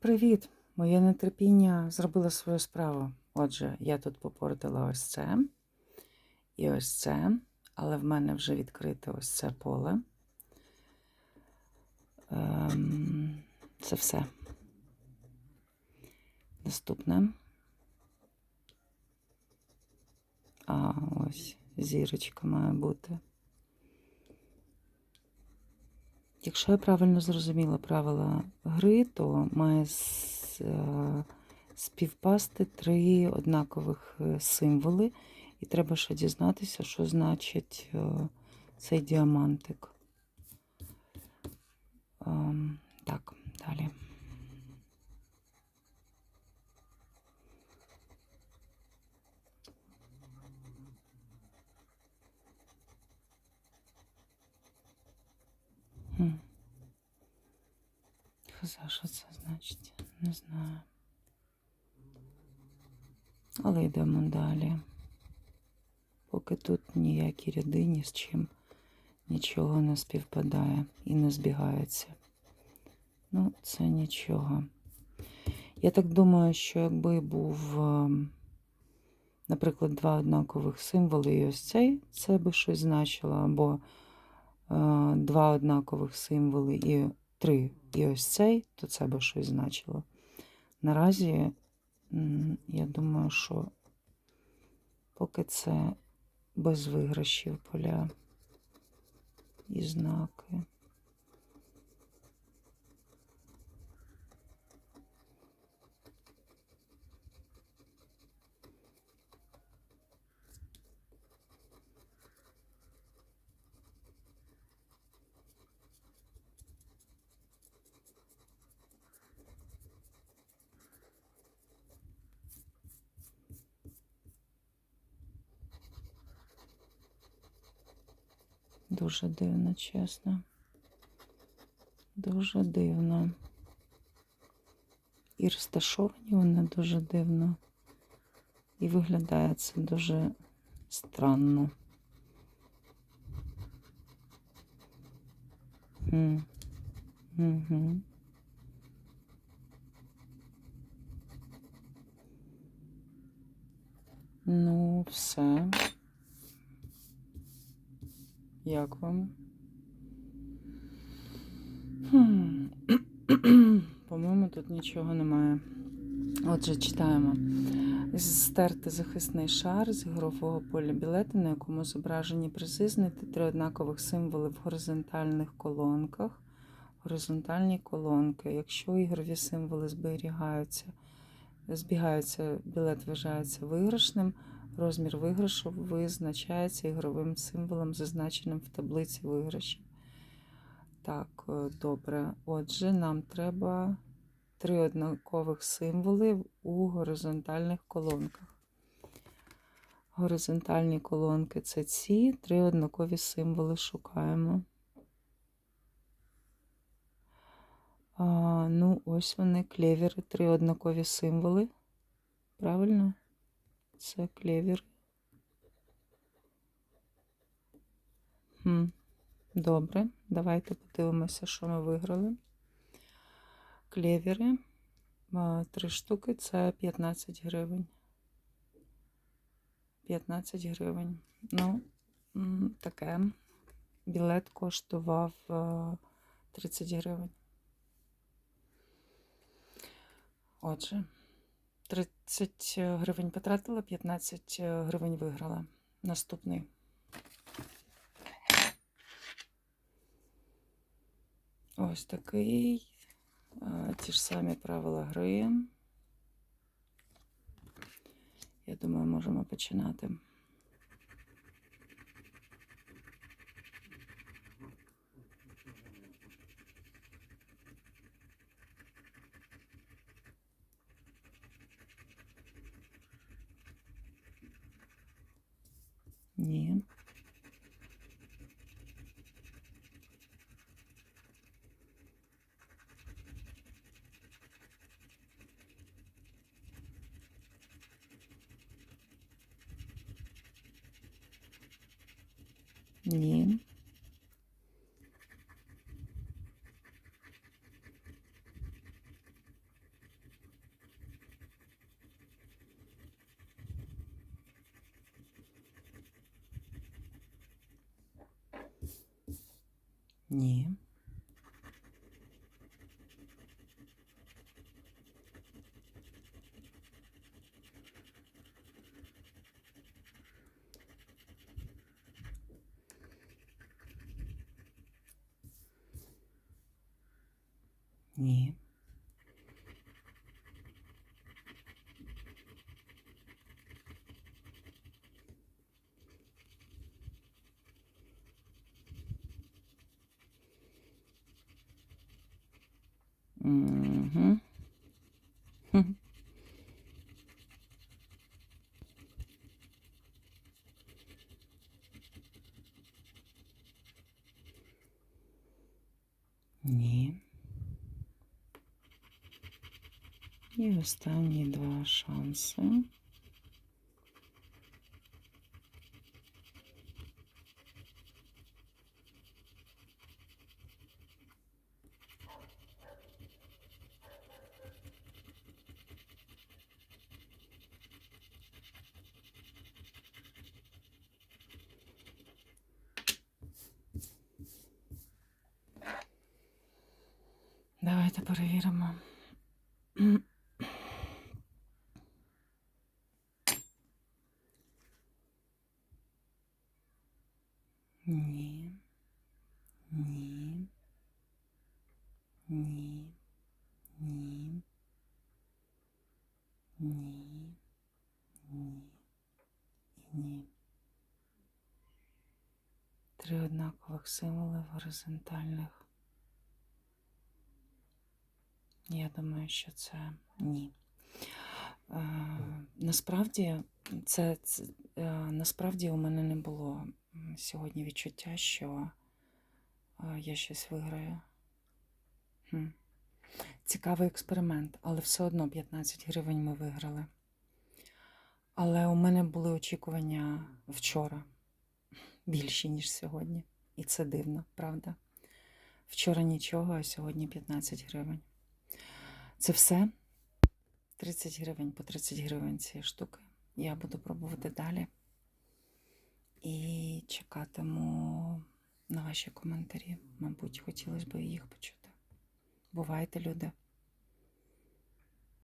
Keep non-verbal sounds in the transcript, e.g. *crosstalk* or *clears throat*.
Привіт! Моє нетерпіння зробило свою справу. Отже, я тут попортила ось це і ось це, але в мене вже відкрите ось це поле. Ем, це все. Наступне. А, ось зірочка має бути. Якщо я правильно зрозуміла правила гри, то має е, співпасти три однакових е, символи, і треба ще дізнатися, що значить е, цей діамантик. Ем, Так, далі. Хм. Хз, що це значить? Не знаю. Але йдемо далі. Поки тут ніякі ряди ні з чим нічого не співпадає і не збігається. Ну, це нічого. Я так думаю, що якби був, ем, наприклад, два однакових символи і ось цей, це би щось значило, або е, два однакових символи і три, і ось цей, то це би щось значило. Наразі, я думаю, що поки це без виграшів поля і знаки. Дуже дивно, чесно. Дуже дивно. І розташовані вони дуже дивно. І виглядає це дуже странно. Угу. Ну, все. Як вам? *clears throat* По-моєму, тут нічого немає. Отже, читаємо. Стерти захисний шар з ігрового поля білети, на якому зображені призи, знайти три однакових символи в горизонтальних колонках. Горизонтальні колонки. Якщо ігрові символи зберігаються, збігаються, білет вважається виграшним. Розмір виграшу визначається ігровим символом, зазначеним в таблиці виграшів. Так, е, добре. Отже, нам треба три однакових символи у горизонтальних колонках. Горизонтальні колонки це ці, три однакові символи шукаємо. А, ну, ось вони, клевери, три однакові символи. Правильно? Це клевір. Добре, давайте подивимося, що ми виграли. Клевери. А, Три штуки це 15 гривень. 15 гривень. Ну, таке. Білет коштував 30 гривень. Отже. 30 гривень потратила, 15 гривень виграла. Наступний. Ось такий. Ті ж самі правила гри. Я думаю, можемо починати. Ні. Ні. Ні. Ні. Угу. Ні. І останні два шанси. Давайте перевіримо. Ні. Ні. Ні. Ні. Ні. Ні. І ні. Три однакових символи горизонтальних. Я думаю, що це ні. Е, насправді, це, це е, насправді у мене не було сьогодні відчуття, що е, я щось виграю. Хм. Цікавий експеримент, але все одно 15 гривень ми виграли. Але у мене були очікування вчора більші, ніж сьогодні. І це дивно, правда? Вчора нічого, а сьогодні 15 гривень. Це все. 30 гривень по 30 гривень цієї штуки. Я буду пробувати далі. І чекатиму на ваші коментарі. Мабуть, хотілося б їх почути. Бувайте, люди.